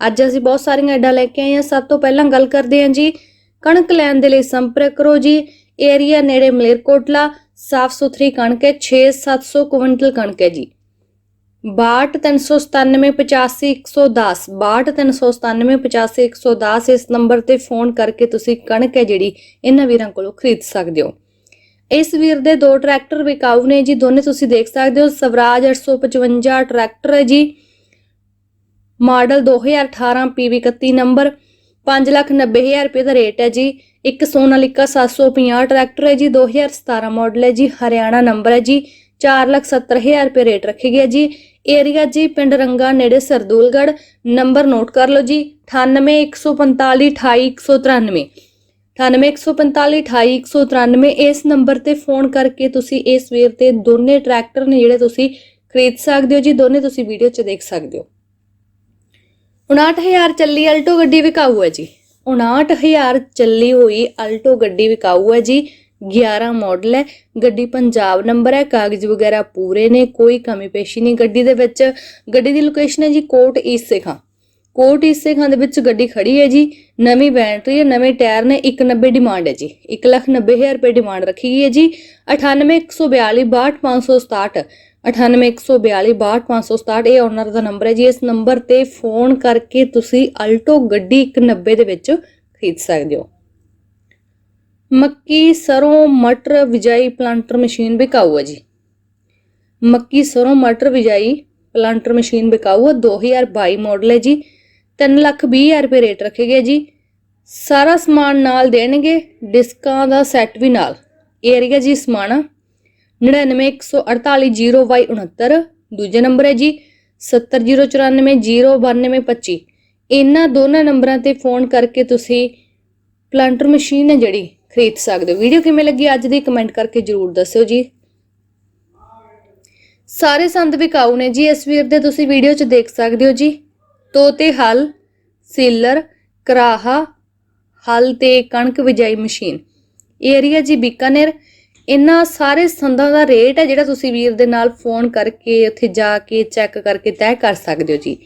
ਅੱਜ ਅਸੀਂ ਬਹੁਤ ਸਾਰੀਆਂ ਐਡਾਂ ਲੈ ਕੇ ਆਏ ਹਾਂ। ਸਭ ਤੋਂ ਪਹਿਲਾਂ ਗੱਲ ਕਰਦੇ ਹਾਂ ਜੀ, ਕਣਕ ਲੈਣ ਦੇ ਲਈ ਸੰਪਰਕ ਕਰੋ ਜੀ। ਏਰੀਆ ਨੇੜੇ ਮਲੇਰਕੋਟਲਾ, ਸਾਫ਼ ਸੁਥਰੀ ਕਣਕ ਹੈ 6-700 ਕੁਇੰਟਲ ਕਣਕ ਹੈ ਜੀ। 6239785110 6239785110 ਇਸ ਨੰਬਰ ਤੇ ਫੋਨ ਕਰਕੇ ਤੁਸੀਂ ਕਣਕ ਹੈ ਜਿਹੜੀ ਇਹਨਾਂ ਵੀਰਾਂ ਕੋਲੋਂ ਖਰੀਦ ਸਕਦੇ ਹੋ। ਇਸ ਵੀਰ ਦੇ ਦੋ ਟਰੈਕਟਰ ਵਿਕਾਊ ਨੇ ਜੀ, ਦੋਨੇ ਤੁਸੀਂ ਦੇਖ ਸਕਦੇ ਹੋ। ਸਵਰਾਜ 855 ਟਰੈਕਟਰ ਹੈ ਜੀ। ਮਾਡਲ 2018 PV 31 ਨੰਬਰ 590000 ਰੁਪਏ ਦਾ ਰੇਟ ਹੈ ਜੀ। ਇੱਕ ਸੋਨਾਲਿਕਾ 750 ਟਰੈਕਟਰ ਹੈ ਜੀ। 2017 ਮਾਡਲ ਹੈ ਜੀ। ਹਰਿਆਣਾ ਨੰਬਰ ਹੈ ਜੀ। 470000 ਰੁਪਏ ਰੇਟ ਰੱਖੇ ਗਿਆ ਜੀ। ਏਰੀਆ ਜੀ ਪਿੰਡ ਰੰਗਾ ਨੇੜੇ ਸਰਦੂਲਗੜ ਨੰਬਰ ਨੋਟ ਕਰ ਲਓ ਜੀ। 9815528193 9815528193 ਇਸ ਨੰਬਰ ਤੇ ਫੋਨ ਕਰਕੇ ਤੁਸੀਂ ਇਸ ਵੀਰ ਤੇ ਦੋਨੇ ਟਰੈਕਟਰ ਨੇ ਜਿਹੜੇ ਤੁਸੀਂ ਖਰੀਦ ਸਕਦੇ ਹੋ ਜੀ, ਦੋਨੇ ਤੁਸੀਂ ਵੀਡੀਓ 'ਚ ਦੇਖ ਸਕਦੇ ਹੋ। 59000 ਚੱਲੀ, ਅਲਟੋ ਗੱਡੀ ਵਿਕਾਊ ਹੈ ਜੀ। 59000 ਚੱਲੀ ਹੋਈ ਅਲਟੋ ਗੱਡੀ ਵਿਕਾਊ ਹੈ ਜੀ। 11 ਮਾਡਲ ਹੈ। ਗੱਡੀ ਪੰਜਾਬ ਨੰਬਰ ਹੈ। ਕਾਗਜ਼ ਵਗੈਰਾ ਪੂਰੇ ਨੇ। ਕੋਈ ਕਮੀ ਪੇਸ਼ੀ ਨਹੀਂ ਗੱਡੀ ਦੇ ਵਿੱਚ। ਗੱਡੀ ਦੀ ਲੋਕੇਸ਼ਨ ਹੈ ਜੀ ਕੋਟ ਈਸੇ ਖਾਂ ਕੋਟ ਈਸੇ ਖਾਂ ਦੇ ਵਿੱਚ ਗੱਡੀ ਖੜੀ ਹੈ ਜੀ। ਨਵੀਂ ਬੈਟਰੀ ਹੈ, ਨਵੇਂ ਟਾਇਰ ਨੇ। 190 ਡਿਮਾਂਡ ਹੈ ਜੀ। 190000 ਰੁਪਏ ਡਿਮਾਂਡ ਰੱਖੀ ਗਈ ਹੈ ਜੀ। 9814262567 9814262567 ਇਹ ਓਨਰ ਦਾ ਨੰਬਰ ਹੈ ਜੀ। ਇਸ ਨੰਬਰ ਤੇ ਫੋਨ ਕਰਕੇ ਤੁਸੀਂ ਅਲਟੋ ਗੱਡੀ 190 ਦੇ ਵਿੱਚ ਖਰੀਦ ਸਕਦੇ ਹੋ। ਮੱਕੀ, ਸਰੋਂ, ਮਟਰ, ਬਿਜਾਈ ਪਲਾਂਟਰ ਮਸ਼ੀਨ ਵਿਕਾਊ ਹੈ ਜੀ। ਮੱਕੀ, ਸਰੋਂ, ਮਟਰ, ਬਿਜਾਈ ਪਲਾਂਟਰ ਮਸ਼ੀਨ ਵਿਕਾਊ ਹੈ 2022 ਮਾਡਲ ਹੈ ਜੀ। 3 ਲੱਖ ਵੀਹ ਹਜ਼ਾਰ ਰੁਪਏ ਰੇਟ ਰੱਖੇ ਗਏ ਜੀ। ਸਾਰਾ ਸਮਾਨ ਨਾਲ ਦੇਣਗੇ ਡਿਸਕਾਂ ਦਾ ਸੈੱਟ ਵੀ ਨਾਲ। ਇਹ ਏਰੀਆ ਜੀ ਸਮਾਣਾ 991480y69 ਦੂਜੇ ਨੰਬਰ ਹੈ ਜੀ 7094092225 ਇਹਨਾਂ ਦੋਨਾਂ ਨੰਬਰਾਂ ਤੇ ਫੋਨ ਕਰਕੇ ਤੁਸੀਂ ਪਲਾਂਟਰ ਮਸ਼ੀਨ ਹੈ ਜਿਹੜੀ ਖਰੀਦ ਸਕਦੇ ਹੋ। ਵੀਡੀਓ ਕਿਵੇਂ ਲੱਗੀ ਅੱਜ ਦੀ ਕਮੈਂਟ ਕਰਕੇ ਜਰੂਰ ਦੱਸਿਓ ਜੀ। ਸਾਰੇ ਸੰਦ ਵਿਕਾਊ ਨੇ ਜੀ, ਇਸ ਵੀਰ ਦੇ ਤੁਸੀਂ ਵੀਡੀਓ 'ਚ ਦੇਖ ਸਕਦੇ ਹੋ ਜੀ। ਤੋਤੇ ਹਲ, ਸੀਲਰ, ਕਰਾਹਾ, ਹਲ ਤੇ ਕਣਕ ਬਿਜਾਈ ਮਸ਼ੀਨ। ਏਰੀਆ ਜੀ ਬੀਕਾਨੇਰ ਇਹਨਾਂ ਸਾਰੇ ਸੰਦਾਂ ਦਾ ਰੇਟ ਹੈ ਜਿਹੜਾ ਤੁਸੀਂ ਵੀਰ ਦੇ ਨਾਲ ਫੋਨ ਕਰਕੇ ਉੱਥੇ ਜਾ ਕੇ ਚੈੱਕ ਕਰਕੇ ਤੈਅ ਕਰ ਸਕਦੇ ਹੋ ਜੀ।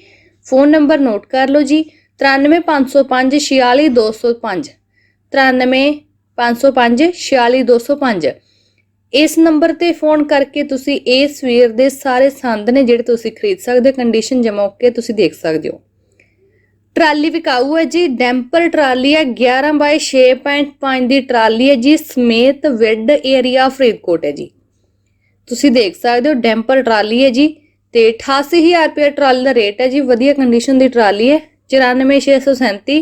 ਫੋਨ ਨੰਬਰ ਨੋਟ ਕਰ ਲਓ ਜੀ 93505 46205 93505 46205 ਇਸ ਨੰਬਰ ਤੇ ਫੋਨ ਕਰਕੇ ਤੁਸੀਂ ਇਸ ਵੀਰ ਦੇ ਸਾਰੇ ਸੰਦ ਨੇ ਜਿਹੜੇ ਤੁਸੀਂ ਖਰੀਦ ਸਕਦੇ ਹੋ ਕੰਡੀਸ਼ਨ ਜਮਾ ਕੇ ਤੁਸੀਂ ਦੇਖ ਸਕਦੇ ਹੋ। ਟਰਾਲੀ ਵਿਕਾਊ ਹੈ ਜੀ, ਡੈਂਪਰ ਟਰਾਲੀ ਹੈ 11 ਬਾਈ 6.5 ਦੀ ਟਰਾਲੀ ਹੈ ਜੀ, ਸਮੇਤ ਵਿੱਡ ਏਰੀਆ ਫਰੀਦਕੋਟ ਹੈ ਜੀ। ਤੁਸੀਂ ਦੇਖ ਸਕਦੇ ਹੋ, ਡੈਂਪਰ ਟਰਾਲੀ ਹੈ ਜੀ ਤੇ 88000 ਰੁਪਏ ਟਰਾਲੀ ਦਾ ਰੇਟ ਹੈ ਜੀ, ਵਧੀਆ ਕੰਡੀਸ਼ਨ ਦੀ ਟਰਾਲੀ ਹੈ 94637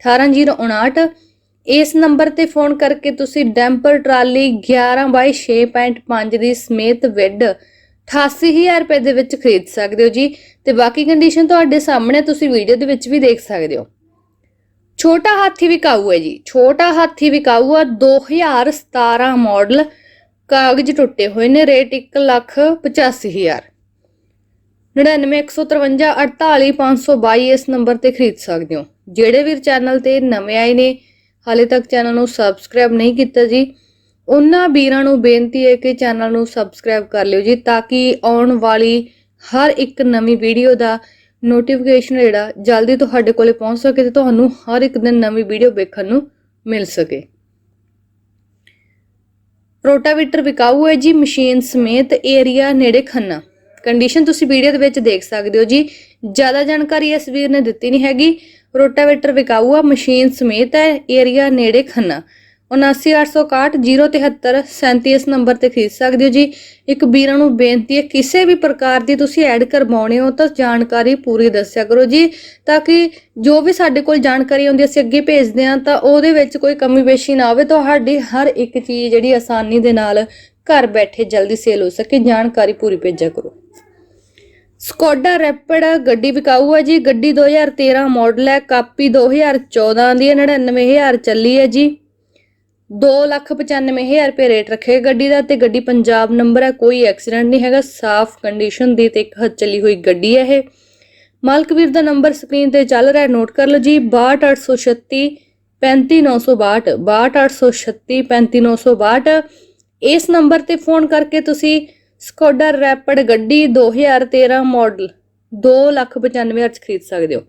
18059 ਇਸ ਨੰਬਰ ਤੇ ਫੋਨ ਕਰਕੇ ਤੁਸੀਂ ਡੈਂਪਰ ਟਰਾਲੀ 11 ਬਾਈ 6.5 ਦੀ ਸਮੇਤ ਵਿੱਡ 88000 ਰੁਪਏ ਦੇ ਵਿੱਚ ਖਰੀਦ ਸਕਦੇ ਹੋ ਜੀ। ਤੇ ਬਾਕੀ ਕੰਡੀਸ਼ਨ ਤੁਹਾਡੇ ਸਾਹਮਣੇ ਤੁਸੀਂ ਵੀਡੀਓ ਦੇ ਵਿੱਚ ਵੀ ਦੇਖ ਸਕਦੇ ਹੋ। ਛੋਟਾ ਹਾਥੀ ਵਿਕਾਊ ਹੈ ਜੀ। ਛੋਟਾ ਹਾਥੀ ਵਿਕਾਊ ਆ। 2017 ਮਾਡਲ ਕਾਗਜ਼ ਟੁੱਟੇ ਹੋਏ ਨੇ। ਰੇਟ 185000 9915548522 ਇਸ ਨੰਬਰ ਤੇ ਖਰੀਦ ਸਕਦੇ ਹੋ। ਜਿਹੜੇ ਵੀਰ ਚੈਨਲ ਤੇ ਨਵੇਂ ਆਏ ਨੇ, ਹਾਲੇ ਤੱਕ ਚੈਨਲ ਨੂੰ ਸਬਸਕ੍ਰਾਈਬ ਨਹੀਂ ਕੀਤਾ ਜੀ। ਉਹਨਾਂ ਵੀਰਾਂ ਨੂੰ ਬੇਨਤੀ ਹੈ ਕਿ ਚੈਨਲ ਨੂੰ ਸਬਸਕ੍ਰਾਈਬ ਕਰ ਲਿਓ ਜੀ, ਤਾਂ ਕਿ ਆਉਣ ਵਾਲੀ ਹਰ ਇੱਕ ਨਵੀਂ ਵੀਡੀਓ ਦਾ ਨੋਟੀਫਿਕੇਸ਼ਨ ਜਿਹੜਾ ਜਲਦੀ ਤੁਹਾਡੇ ਕੋਲੇ ਪਹੁੰਚ ਸਕੇ ਤੇ ਤੁਹਾਨੂੰ ਹਰ ਇੱਕ ਦਿਨ ਨਵੀਂ ਵੀਡੀਓ ਵੇਖਣ ਨੂੰ ਮਿਲ ਸਕੇ। ਰੋਟਾਵੀਟਰ ਵਿਕਾਊ ਹੈ ਜੀ ਮਸ਼ੀਨ ਸਮੇਤ ਏਰੀਆ ਨੇੜੇ ਖੰਨਾ। ਕੰਡੀਸ਼ਨ ਤੁਸੀਂ ਵੀਡੀਓ ਦੇ ਵਿੱਚ ਦੇਖ ਸਕਦੇ ਹੋ ਜੀ, ਜ਼ਿਆਦਾ ਜਾਣਕਾਰੀ ਇਸ ਵੀਰ ਨੇ ਦਿੱਤੀ ਨਹੀਂ ਹੈਗੀ। ਰੋਟਾਵੇਟਰ ਵਿਕਾਊ ਆ, ਮਸ਼ੀਨ ਸਮੇਤ ਹੈ, ਏਰੀਆ ਨੇੜੇ ਖੰਨਾ। 79866037 ਇਸ ਨੰਬਰ ਤੇ ਖਰੀਦ ਸਕਦੇ ਹੋ ਜੀ। ਇੱਕ ਵੀਰਾਂ ਨੂੰ ਬੇਨਤੀ ਹੈ, ਕਿਸੇ ਵੀ ਪ੍ਰਕਾਰ ਦੀ ਤੁਸੀਂ ਐਡ ਕਰਵਾਉਣੇ ਹੋ ਤਾਂ ਜਾਣਕਾਰੀ ਪੂਰੀ ਦੱਸਿਆ ਕਰੋ ਜੀ। ਤਾਂ ਕਿ ਜੋ ਵੀ ਸਾਡੇ ਕੋਲ ਜਾਣਕਾਰੀ ਆਉਂਦੀ ਅਸੀਂ ਅੱਗੇ ਭੇਜਦੇ ਹਾਂ, ਤਾਂ ਉਹਦੇ ਵਿੱਚ ਕੋਈ ਕਮੀ ਪੇਸ਼ੀ ਨਾ ਆਵੇ, ਤੁਹਾਡੀ ਹਰ ਇੱਕ ਚੀਜ਼ ਜਿਹੜੀ ਆਸਾਨੀ ਦੇ ਨਾਲ ਘਰ ਬੈਠੇ ਜਲਦੀ ਸੇਲ ਹੋ ਸਕੇ। ਜਾਣਕਾਰੀ ਪੂਰੀ ਭੇਜਿਆ ਕਰੋ। ਸਕੋਡਾ ਰੈਪਿਡ ਗੱਡੀ ਵਿਕਾਊ ਹੈ ਜੀ। ਗੱਡੀ 2013 ਮਾਡਲ ਹੈ, ਕਾਪੀ 2014 ਦੀ ਹੈ 99000 ਚੱਲੀ ਹੈ ਜੀ। 295000 ਰੁਪਏ ਰੇਟ ਰੱਖੇ ਗੱਡੀ ਦਾ ਤੇ ਗੱਡੀ ਪੰਜਾਬ ਨੰਬਰ ਹੈ, ਕੋਈ ਐਕਸੀਡੈਂਟ ਨਹੀਂ ਹੈਗਾ, ਸਾਫ਼ ਕੰਡੀਸ਼ਨ ਦੀ ਤੇ ਇੱਕ ਹੱਥ ਚੱਲੀ ਹੋਈ ਗੱਡੀ ਹੈ ਇਹ। ਮਾਲਕ ਵੀਰ ਦਾ ਨੰਬਰ ਸਕਰੀਨ ਤੇ ਚੱਲ ਰਿਹਾ ਨੋਟ ਕਰ ਲਓ ਜੀ 62836 35962 62836 35962 ਇਸ ਨੰਬਰ ਤੇ ਫੋਨ ਕਰਕੇ ਤੁਸੀਂ ਸਕੋਡਾ ਰੈਪਡ ਗੱਡੀ 2013 ਮਾਡਲ 295000 ਚ ਖਰੀਦ ਸਕਦੇ ਹੋ।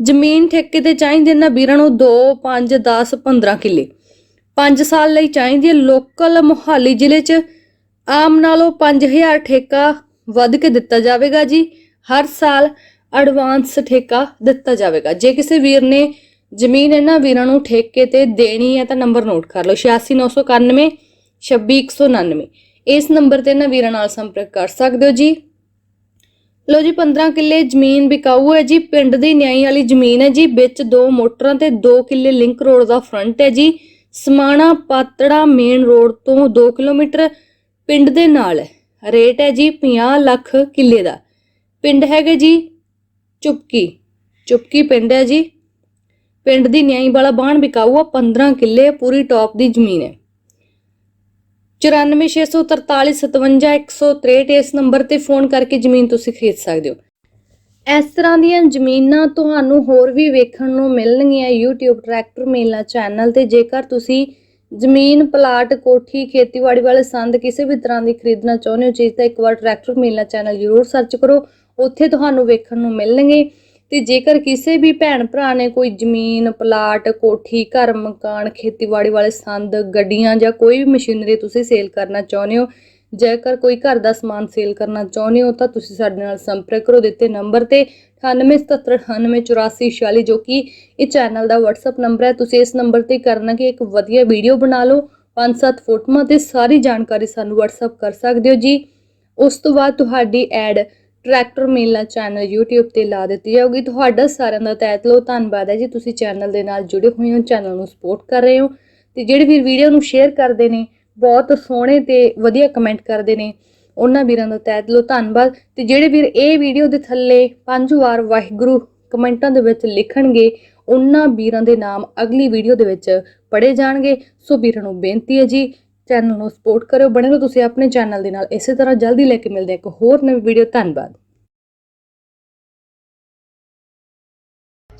ਜ਼ਮੀਨ ਠੇਕੇ ਤੇ ਚਾਹੀਦੀ ਇਹਨਾਂ ਵੀਰਾਂ ਨੂੰ 2 5 10 15 ਕਿੱਲੇ। 5 ਸਾਲ ਲਈ ਚਾਹੀਦੀ ਹੈ। ਲੋਕਲ ਮੁਹਾਲੀ ਜ਼ਿਲ੍ਹੇ 'ਚ ਆਮ ਨਾਲੋਂ 5000 ਠੇਕਾ ਵੱਧ ਕੇ ਦਿੱਤਾ ਜਾਵੇਗਾ ਜੀ। ਹਰ ਸਾਲ ਐਡਵਾਂਸ ਠੇਕਾ ਦਿੱਤਾ ਜਾਵੇਗਾ। ਜੇ ਕਿਸੇ ਵੀਰ ਨੇ ਜ਼ਮੀਨ ਇਹਨਾਂ ਵੀਰਾਂ ਨੂੰ ਠੇਕੇ ਤੇ ਦੇਣੀ ਹੈ ਤਾਂ ਨੰਬਰ ਨੋਟ ਕਰ ਲਓ। 86991 26199 ਇਸ ਨੰਬਰ ਤੇ ਇਹਨਾਂ ਵੀਰਾਂ ਨਾਲ ਸੰਪਰਕ ਕਰ ਸਕਦੇ ਹੋ ਜੀ। ਲੋ ਜੀ 15 ਕਿੱਲੇ ਜ਼ਮੀਨ ਵਿਕਾਊ ਹੈ ਜੀ। ਪਿੰਡ ਦੀ ਨਿਆਈ ਵਾਲੀ ਜ਼ਮੀਨ ਹੈ ਜੀ। ਵਿੱਚ ਦੋ ਮੋਟਰਾਂ ਤੇ ਦੋ ਕਿੱਲੇ ਲਿੰਕ ਰੋਡ ਦਾ ਫਰੰਟ ਹੈ ਜੀ। ਸਮਾਣਾ ਪਾਤੜਾ ਮੇਨ ਰੋਡ ਤੋਂ 2 ਕਿਲੋਮੀਟਰ ਪਿੰਡ ਦੇ ਨਾਲ ਹੈ। ਰੇਟ ਹੈ ਜੀ 50 ਲੱਖ ਕਿੱਲੇ ਦਾ। ਪਿੰਡ ਹੈਗਾ ਜੀ ਚੁਪਕੀ। ਚੁਪਕੀ ਪਿੰਡ ਹੈ ਜੀ। ਪਿੰਡ ਦੀ ਨਿਆਈ ਵਾਲਾ ਬਾਣ ਵਿਕਾਊ ਆ 15 ਕਿੱਲੇ ਪੂਰੀ ਟੌਪ ਦੀ ਜ਼ਮੀਨ ਹੈ। 9463457163 ਇਸ ਨੰਬਰ ਤੇ ਫੋਨ ਕਰਕੇ ਜ਼ਮੀਨ ਤੁਸੀਂ ਖਰੀਦ ਸਕਦੇ ਹੋ। ਇਸ ਤਰ੍ਹਾਂ ਦੀਆਂ ਜ਼ਮੀਨਾਂ ਤੁਹਾਨੂੰ ਹੋਰ ਵੀ ਵੇਖਣ ਨੂੰ ਮਿਲਣਗੀਆਂ YouTube ਟਰੈਕਟਰ ਮੇਲਾ ਚੈਨਲ ਤੇ। ਜੇਕਰ ਤੁਸੀਂ ਜ਼ਮੀਨ, ਪਲਾਟ, ਕੋਠੀ, ਖੇਤੀਬਾੜੀ ਵਾਲੇ ਸੰਦ ਕਿਸੇ ਵੀ ਤਰ੍ਹਾਂ ਦੀ ਖਰੀਦਣਾ ਚਾਹੁੰਦੇ ਹੋ, ਚੀਜ਼ ਤਾਂ ਇੱਕ ਵਾਰ ਟਰੈਕਟਰ ਮੇਲਾ ਚੈਨਲ ਜ਼ਰੂਰ ਸਰਚ ਕਰੋ, ਉੱਥੇ ਤੁਹਾਨੂੰ ਵੇਖਣ ਨੂੰ ਮਿਲਣਗੇ। ਤੇ ਜੇਕਰ ਕਿਸੇ ਵੀ ਭੈਣ ਭਰਾ ਨੇ ਕੋਈ ਜ਼ਮੀਨ, ਪਲਾਟ, ਕੋਠੀ, ਘਰ ਮਕਾਨ, ਖੇਤੀਬਾੜੀ ਵਾਲੇ ਸੰਦ, ਗੱਡੀਆਂ ਜਾਂ ਕੋਈ ਵੀ ਮਸ਼ੀਨਰੀ ਤੁਸੀਂ ਸੇਲ ਕਰਨਾ ਚਾਹੁੰਦੇ ਹੋ ਜੇਕਰ ਕੋਈ ਘਰ ਦਾ ਸਮਾਨ ਸੇਲ ਕਰਨਾ ਚਾਹੁੰਦੇ ਹੋ ਤਾਂ ਤੁਸੀਂ ਸਾਡੇ ਨਾਲ ਸੰਪਰਕ ਕਰੋ। ਦਿੱਤੇ ਨੰਬਰ ਤੇ 9877988446 ਜੋ ਕਿ ਇਹ ਚੈਨਲ ਦਾ WhatsApp ਨੰਬਰ ਹੈ। ਤੁਸੀਂ ਇਸ ਨੰਬਰ ਤੇ ਕਰਨਾ ਕਿ ਇੱਕ ਵਧੀਆ ਵੀਡੀਓ ਬਣਾ ਲਓ। ਪੰਜ ਸੱਤ ਫੋਟੋਆਂ ਤੇ ਸਾਰੀ ਜਾਣਕਾਰੀ ਸਾਨੂੰ WhatsApp ਕਰ ਸਕਦੇ ਹੋ ਜੀ। ਉਸ ਤੋਂ ਬਾਅਦ ਤੁਹਾਡੀ ad tractor Mela channel YouTube ਤੇ ਲਾ ਦਿੱਤੀ ਜਾਊਗੀ। ਤੁਹਾਡਾ ਸਾਰਿਆਂ ਦਾ ਤਹਿ ਦਿਲੋਂ ਧੰਨਵਾਦ ਹੈ ਜੀ। ਤੁਸੀਂ ਚੈਨਲ ਦੇ ਨਾਲ ਜੁੜੇ ਹੋਏ ਹੋ ਚੈਨਲ ਨੂੰ ਸਪੋਰਟ ਕਰ ਰਹੇ ਹੋ ਤੇ ਜਿਹੜੇ ਵੀਰ ਵੀਡੀਓ ਨੂੰ ਸ਼ੇਅਰ ਕਰਦੇ ਨੇ ਬਹੁਤ ਸੋਹਣੇ ਤੇ ਵਧੀਆ ਕਮੈਂਟ ਕਰਦੇ ਨੇ। ਉਹਨਾਂ ਵੀਰਾਂ ਦਾ ਤਹਿ ਦਿਲੋਂ ਧੰਨਵਾਦ। ਤੇ ਜਿਹੜੇ ਵੀਰ ਇਹ ਵੀਡੀਓ ਦੇ ਥੱਲੇ ਪੰਜ ਵਾਰ ਵਾਹਿਗੁਰੂ ਕਮੈਂਟਾਂ ਦੇ ਵਿੱਚ ਲਿਖਣਗੇ, ਉਹਨਾਂ ਵੀਰਾਂ ਦੇ ਨਾਮ ਅਗਲੀ ਵੀਡੀਓ ਦੇ ਵਿੱਚ ਪੜੇ ਜਾਣਗੇ। ਸੋ ਵੀਰਾਂ ਨੂੰ ਬੇਨਤੀ ਹੈ ਜੀ ਚੈਨਲ ਨੂੰ ਸਪੋਰਟ ਕਰਿਓ। ਬਣੇ ਰਹੋ ਤੁਸੀਂ ਆਪਣੇ ਚੈਨਲ ਦੇ ਨਾਲ। ਇਸੇ ਤਰ੍ਹਾਂ ਜਲਦੀ ਲੈ ਕੇ ਮਿਲਦੇ ਇੱਕ ਹੋਰ ਨਵੀਂ ਵੀਡੀਓ ਧੰਨਵਾਦ।